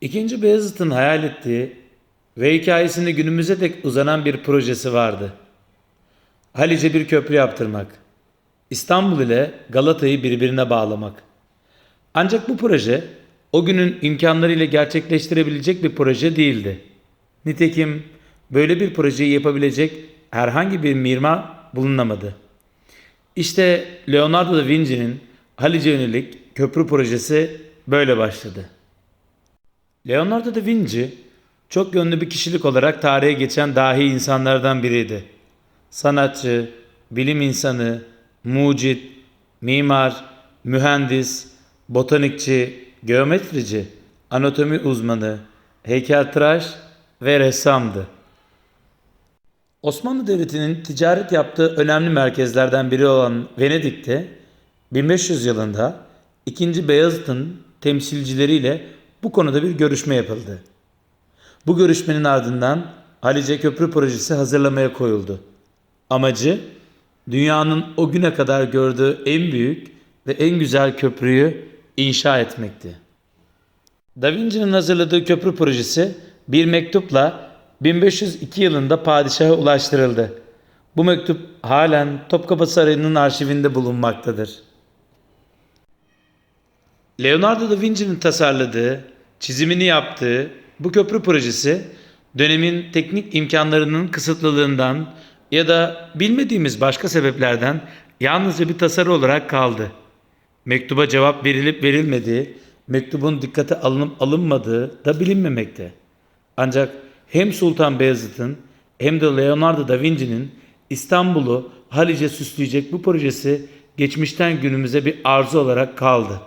İkinci Beyazıt'ın hayal ettiği ve hikayesinde günümüze dek uzanan bir projesi vardı. Halice bir köprü yaptırmak. İstanbul ile Galata'yı birbirine bağlamak. Ancak bu proje o günün imkanlarıyla gerçekleştirebilecek bir proje değildi. Nitekim böyle bir projeyi yapabilecek herhangi bir mimar bulunamadı. İşte Leonardo da Vinci'nin Halice yönelik köprü projesi böyle başladı. Leonardo da Vinci çok yönlü bir kişilik olarak tarihe geçen dahi insanlardan biriydi. Sanatçı, bilim insanı, mucit, mimar, mühendis, botanikçi, geometrici, anatomi uzmanı, heykeltıraş ve ressamdı. Osmanlı Devleti'nin ticaret yaptığı önemli merkezlerden biri olan Venedik'te 1500 yılında 2. Beyazıt'ın temsilcileriyle bu konuda bir görüşme yapıldı. Bu görüşmenin ardından Halice Köprü projesi hazırlamaya koyuldu. Amacı dünyanın o güne kadar gördüğü en büyük ve en güzel köprüyü inşa etmekti. Da Vinci'nin hazırladığı köprü projesi bir mektupla 1502 yılında padişaha ulaştırıldı. Bu mektup halen Topkapı Sarayı'nın arşivinde bulunmaktadır. Leonardo da Vinci'nin tasarladığı, çizimini yaptığı bu köprü projesi dönemin teknik imkanlarının kısıtlılığından ya da bilmediğimiz başka sebeplerden yalnızca bir tasarı olarak kaldı. Mektuba cevap verilip verilmediği, mektubun dikkate alınıp alınmadığı da bilinmemekte. Ancak hem Sultan Beyazıt'ın hem de Leonardo da Vinci'nin İstanbul'u Halice süsleyecek bu projesi geçmişten günümüze bir arzu olarak kaldı.